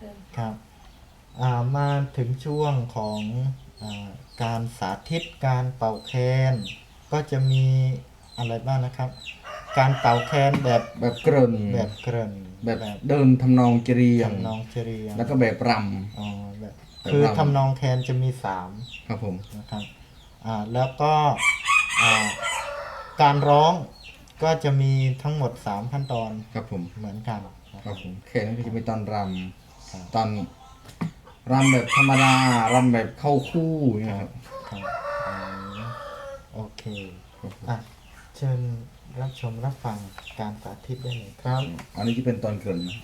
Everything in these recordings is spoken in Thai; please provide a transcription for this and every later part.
เดินครับอ่ามาถึงช่วงของอาการสาธิตการเป่าแคนก็จะมีอะไรบ้างนะครับ การเป่าแคนแบบแบบเกริ่นแบบเกริ่นแบบเดินทำนองเจรียงทำนองเจรียงแล้วก็แบบรอ๋อแบบแบบคือรำทำนองแคนจะมีสามำครับผมนะครับอ่าแล้วก็อ่าการร้องก็จะมีทั้งหมด3ขั้นตอนครับผมเหมือนกันนะคครัรับบผมแค่นั้นก็จะมีตอนรครับำ ตอนรำแบบธรรมดารำแบบเข้าคู่อย่างเงี้ยครับครับอืมโอเคครับผมอะเชิญรับชมรับฟังการสาธิตได้เลยครับ อันนี้จะเป็นตอนเกริ่นนะ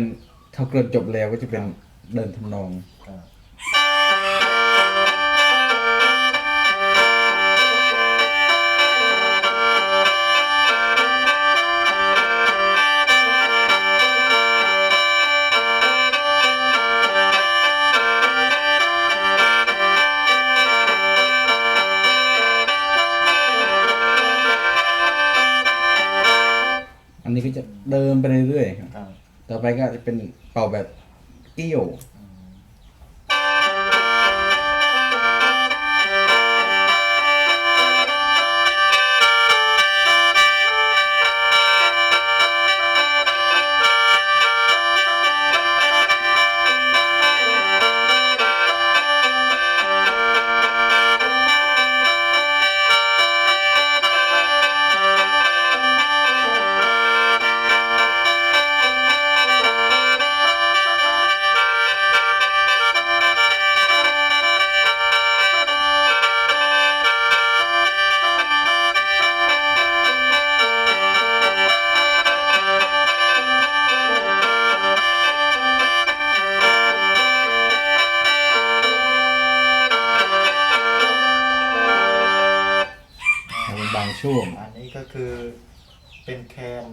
เป็นเท่าเกริ่นจบแล้วก็จะเป็นเดินทำนองอันนี้ก็จะเดินไปเรื่อยๆครับ ต่อไปก็จะเป็นเป่าแบบเกี้ยว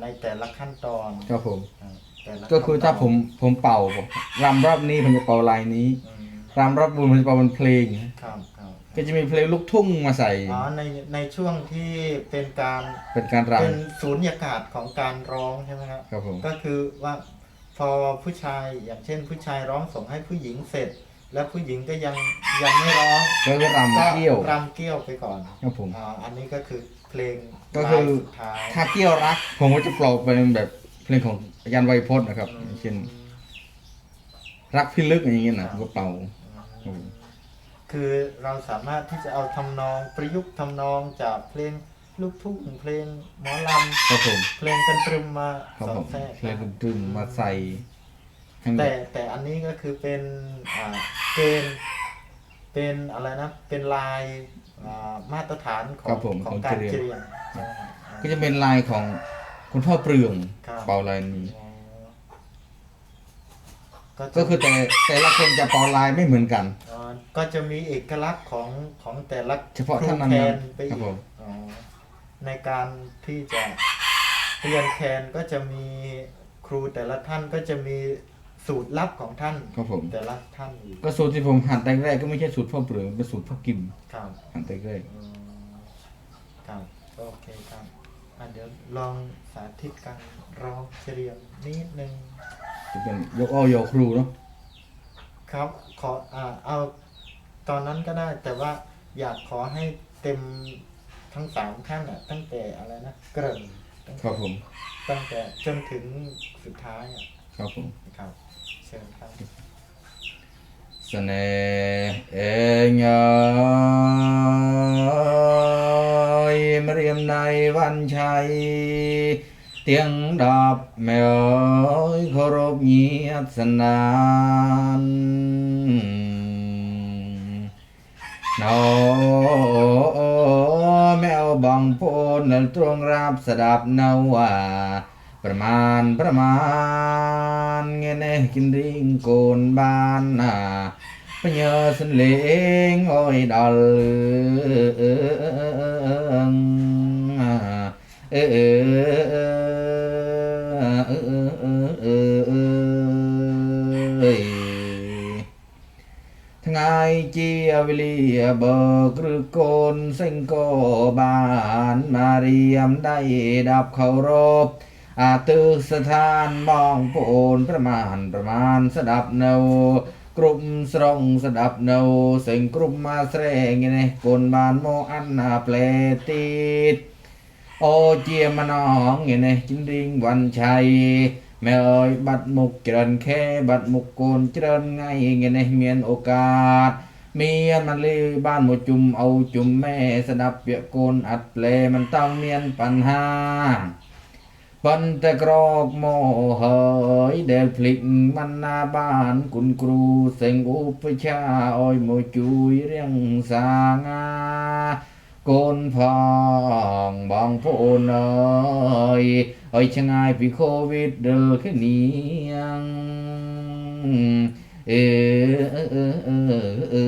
ในแต่ละขั้นตอนครับผม อ่าแต่ละก็คือถ้าผมผมเป่าผมรำรอบนี้ผมจะเป่าลายนี้อืมรำรอบบุญผมจะเป่าเป็นเพลง ครับครับก็จะมีเพลงลูกทุ่งมาใส่ อ๋อในในช่วงที่เป็นการเป็นการรเป็นศูนย์ยากาศของการร้องใช่ไหมครับำครับผม ก็คือว่าพอผู้ชายอย่างเช่นผู้ชายร้องส่งให้ผู้หญิงเสร็จ แล้วผู้หญิงก็ยังยังไม่ร้องแล้วก็รำเกี้ยวรำเกี้ยวไปก่อนครับผมอ่าอันนี้ก็คือเพลงก็คือลายสุดท้ายถ้าเกี้ยวรัก ผมก็จะเป่าเป็นแบบเพลงของยันไวยพจน์นะครับอืมเช่น รักพิลึกอย่างเงี้ยนะผมก็เป่าครับผมคือเราสามารถที่จะเอาทำนองประยุกต์ทำนองจากเพลงลูกทุ่งเพลงหมอลครับผมำเพลงกันตรึมมาครับสอผดมแทรก เพลงดนๆมาใส่ ให้มันแต่แต่อันนี้ก็คือเป็นอ่าเกณฑ์เป็นอะไรนะ เป็นลายอ่ามาตรฐานของของการเจรียงใช่ไหมครับก็จะเป็นลายของคุณพ่อเปลืองครับ เป่าลายนี้อ๋อก็คือแต่แต่ละคนจะเป่าลายไม่เหมือนกันอ๋อก็จะมีเอกลักษณ์ของของแต่ละเฉพาะครูท่านนั้นแคๆนไปครัอีบกผม อ๋อในการที่จะเรียนแคนก็จะมีครูแต่ละท่านก็จะมี สูตรลับของท่านครับผม แต่ละท่านอีกก็สูตรที่ผมหั่นแต่แรกก็ไม่ใช่สูตรพ่อเปลืองเป็นสูตรพ่อกิมครับหั่นแต่แรกอืมครับโอเคครับอะเดี๋ยวลองสาธิตการร้องเฉลียงนิดนึงจะเป็นยกอ้อยอครูเนาะครับ ขออ่าเอาตอนนั้นก็ได้ แต่ว่าอยากขอให้เต็มทั้งสามขั้นอะ ตั้งแต่อะไรนะเกริ่นตั้งครับผมตั้งแต่จนถึงสุดท้ายอะครับผมครับเชิญครับ สเนเองเอยมาเรียมในวันชัย เตียงดาบแมวเคารพเงียบสนานนอแมวบังโพนนตรงรับสดับ ប្រមាណប្រមាណងានេះគិនរីងកូនបានណាបញ្ញាសិនលេងអើយដល់អឺអឺអឺអឺថ្ងៃជាវេលាបើគ្រឹះកូនសិង្ហកបាន មារៀមដៃដាប់ខោរោប អាទិស្ថានមកប្អូនប្រមាណប្រមាណស្ដាប់នៅគ្រប់ស្រងស្ដាប់នៅសេងគ្រប់មកស្រែងនេះគុនបានមកអានណាផ្លេទីតអូជាមណងនេះជិនរៀងវ៉ាន់ឆៃមែអើយបាត់មុខច្រើនខេបាត់មុខកូនច្រើនថ្ងៃនេះមានឱកាសមានមកលឺបានមកជុំអូជុំម៉ែស្ដាប់ពាក្យកូនអត់ផ្លេមិនតង់មានបញ្ហា ប៉ុន្តែក្រកមកហើយដែលភ្លេចមិនណាបានគុណគ្រូសេងឧបជាឲ្យមកជួយរៀងសាងាកូនផងបងប្អូនអើយឲ្យឆ្ងាយពីកូវីដដល់គ្នាអេអឺអឺអឺ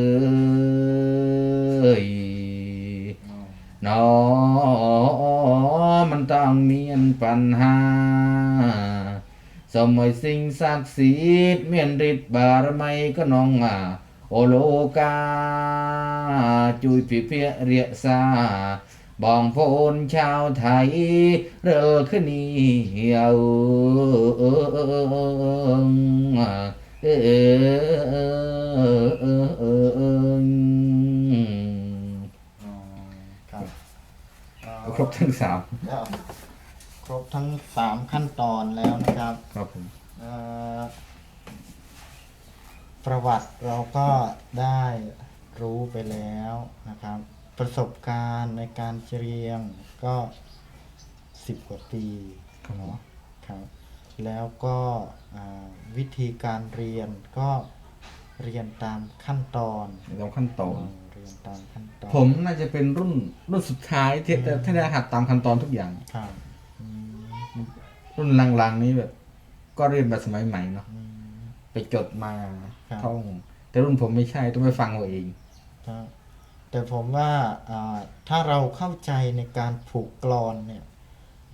ណោ มเอาจุมแม่สดับเปียกโกนอัดเปลมันต้องเมียนปัญหาปันแต่กรอกโมเหยเดลพลิกมันหนาบ้านคุณครูเสียงอุปชาอ้อยโมจุยเรียงสางา โกนพองบองโพนเอ้ยเอ้ยชะงายปีโควิดเดอแค่นี้ยังเออเออเออเออเออเนอมันต้องมีอันปัญหา สมัยสิ่งศักดิ์สิทธิ์เมียนฤทธิ์บารมีก็น้องอ่ะ โอโลกา จุยปีเพียเรียซาบองโพนชาวไทย เรือขึ้นนี้เหี่ รบทั้งสามครับครบทั้งสามขั้นตอนแล้วนะครับครับผมเอ่อประวัติเราก็ได้รู้ไปแล้วนะครับ ประสบการณ์ในการเรียนก็สิบกว่าปีครับผมเนาะครับแล้วก็อ่าวิธีการเรียนก็ เรียนตามขั้นตอนตามขั้นตอนอืมเรียนตามขั้นตอนผมน่าจะเป็นรุ่นรุ่นสุดท้ายที่ที่ที่ได้หัดตามขั้นตอนทุกอย่าง ครับอืมรุ่นหลังๆนี้แบบ ก็เรียนแบบสมัยใหม่เนาะอืม ไปจดมาครับ ท่อง แต่รุ่นผมไม่ใช่ต้องไปฟังเอาเอง ครับแต่ผมว่าอ่าถ้าเราเข้าใจในการผูกกลอนเนี่ย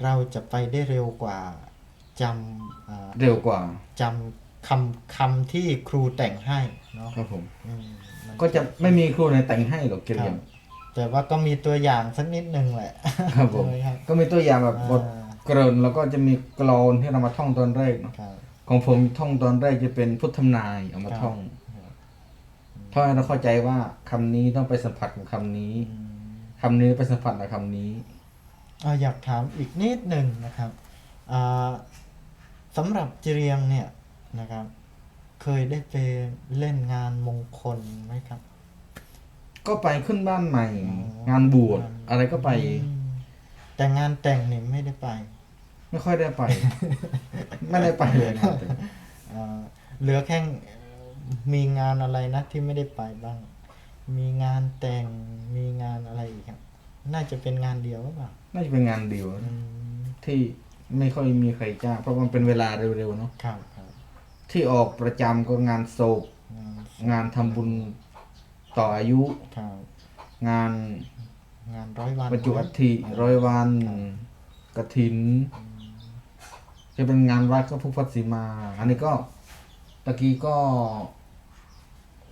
เราจะไปได้เร็วกว่าจำอ่าเร็วกว่าจำ คำคำที่ครูแต่งให้เนาะครับผม อืมมันก็จะไม่มีครูในแต่งให้หรอกเกครีรัยบมแต่ว่าก็มีตัวอย่างสักนิดนึงแหละครับผม ใช่ไหครับก็มีตัวอย่างแบบอ่าบทเกริ่นแล้วก็จะมีกลอนที่เรามาท่องตอนแรกเนาะครับ ของผมท่องตอนแรกจะเป็นพุทธทำนายเอามาครับท่องท่องให้เราเข้าใจว่าคำนี้ต้องไปสัมผัสกับคำนี้อืม คำนี้ไปสัมผัสกับคำนี้ อ่าอยากถามอีกนิดหนึ่งนะครับอ่าสำหรับเจรียงเนี่ย นะครับ เคยได้ไปเล่นงานมงคลไหมครับ ก็ไปขึ้นบ้านใหม่อ๋องานบวชอะไรก็ไป อืมแต่งานแต่งนี่ไม่ได้ไปไม่ค่อยได้ไป ไม่ได้ไปเลยงานแต่งอ่าเหลือแค่มีงานอะไรนะที่ไม่ได้ไปบ้าง มีงานแต่งมีงานอะไรอีกครับ น่าจะเป็นงานเดียวหรือเปล่าน่าจะเป็นงานเดียวอืมที่ไม่ค่อยมีใครจ้างเพราะมันเป็นเวลาเร็วๆเนาะครับครับ ที่ออกประจำก็งานศพงานงานทำบุญต่ออายุ ครับ งานงานร้อยวันบรรจุอัฐิร้อยวันกระถิน จะเป็นงานวัดก็พุทธศิมา อันนี้ก็ตะกี้ก็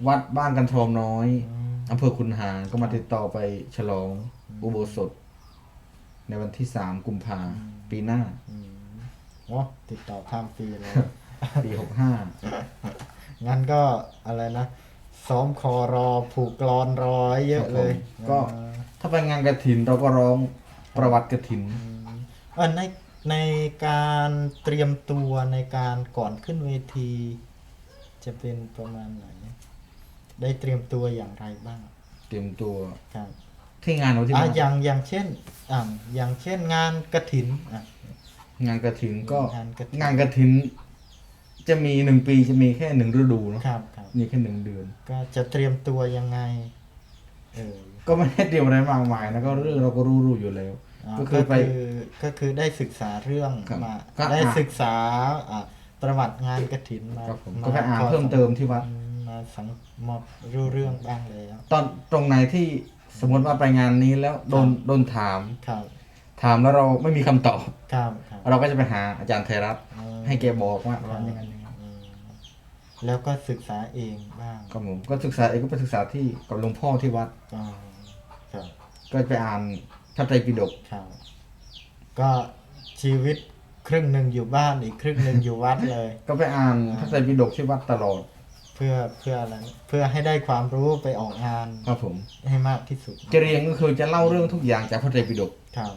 วัดบ้านกันทรอมน้อยอืมอำเภอคุนหารก็มาติดต่อไปฉลองอุโบสถ ในวันที่สามกุมภาปีหน้าอืมโอ้ติดต่อข้ามปีเลย ปีหกห้างั้นก็อะไรนะซ้อมคอรอผูกกรอนรอไว้เยอะเลยก็ ถ้าไปงานกระถินเราก็ร้องประวัติกระถิน เออในในการเตรียมตัวในการก่อนขึ้นเวที จะเป็นประมาณไหน ได้เตรียมตัวอย่างไรบ้างเตรียมตัวครับที่งานเราที่อะบ้านอย่างอย่างเช่นอ่าอย่างเช่นงานกระถินอะ งานกระถินก็งานกฐิน งานกระถิน จะมีหนึ่งปีจะมีแค่หนึ่งฤดูเนาะครับครับ มีแค่หนึ่งเดือน ก็จะเตรียมตัวยังไง เออ ก็ไม่ได้เตรียมอะไรมากมายนะก็เรื่องเราก็รู้รู้อยู่แล้วอ่าก็คือไป ก็คือได้ศึกษาเรื่องครับมา ก็ได้อ่านศึกษาอ่าประวัติงานกระถินมาครับผมมาก็ไปอ่านพเพิ่มเติมที่วัดอืมมาสังมอบรู้เรื่องบ้างแล้ว ตอนตรงไหนที่สมมติว่าไปงานนี้แล้วโดนโดนถาม ครับ ถามแล้วเราไม่มีคำตอบ ครับครับเราก็จะไปหาอาจารย์ไทยรัฐอืมให้แกบอกว่าว่าอย่างนั้นอย่างนั้นอืมแล้วก็ศึกษาเองบ้างก็ผมก็ศึกษาเองก็ไปศึกษาที่กับหลวงพ่อที่วัด อ๋อครับก็ไปอ่านพระไตรปิฎกครับ ก็ชีวิตครึ่งหนึ่งอยู่บ้านอีกครึ่งหนึ่งอยู่วัดเลย ก็ไปอ่านพระไตรปิฎกที่วัดตลอดเพื่อเพื่ออะไรเพื่อให้ได้ความรู้ไปออกงานครับผมให้มากที่สุดจะเรียนก็คือจะเล่าเรื่องทุกอย่างจากพระไตรปิฎกครับ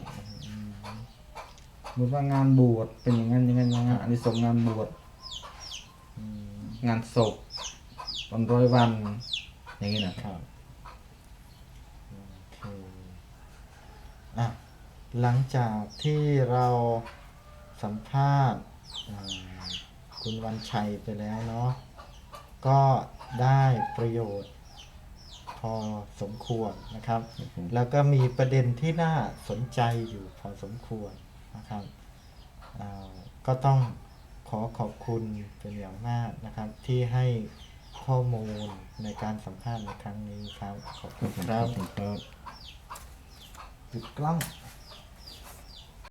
อืมสมมติว่างานบวชเป็นอย่างนั้นอย่างนั้นอย่างนั้นอันนี้สงส์งานบวชอืมงานศพวันร้อยวัน อย่างนี้นะครับโอเคอะหลังจากที่เราสัมภาษณ์อ่าคุณวันชัยไปแล้วเนาะก็ได้ประโยชน์พอสมควรนะครับ แล้วก็มีประเด็นที่น่าสนใจอยู่พอสมควร นะครับอ่าก็ต้องขอขอบคุณเป็นอย่างมากนะครับ ที่ให้ข้อมูลในการสัมภาษณ์ในครั้งนี้ครับ ขอบคุณครับครับปิดกล้อง